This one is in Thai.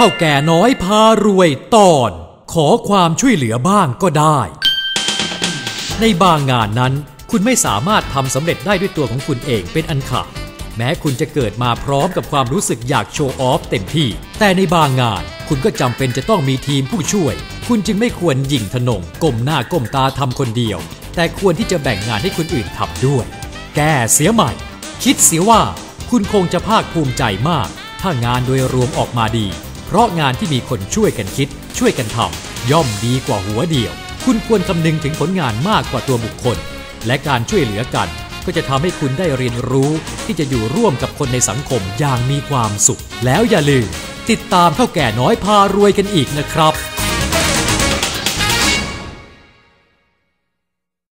เท่าแก่น้อยพารวยตอน ขอความช่วยเหลือบ้างก็ได้ ในบางงานนั้น คุณไม่สามารถทำสำเร็จได้ด้วยตัวของคุณเองเป็นอันขาดแม้คุณจะเกิดมาพร้อมกับความรู้สึกอยากโชว์ออฟเต็มที่ แต่ในบางงาน คุณก็จำเป็นจะต้องมีทีมผู้ช่วย คุณจึงไม่ควรหยิ่งทนงก้มหน้าก้มตาทำคนเดียว แต่ควรที่จะแบ่งงานให้คนอื่นทำด้วย แก้เสียใหม่ คิดเสียว่า คุณคงจะภาคภูมิใจมาก ถ้างานโดยรวมออกมาดี เพราะงานที่มีคนช่วยกันคิด ช่วยกันทำย่อมดีกว่าหัวเดียว คุณควรคำนึงถึงผลงานมากกว่าตัวบุคคล และการช่วยเหลือกัน ก็จะทำให้คุณได้เรียนรู้ที่จะอยู่ร่วมกับคนในสังคมอย่างมีความสุข แล้วอย่าลืมติดตามเท่าแก่น้อยพารวยกันอีกนะครับ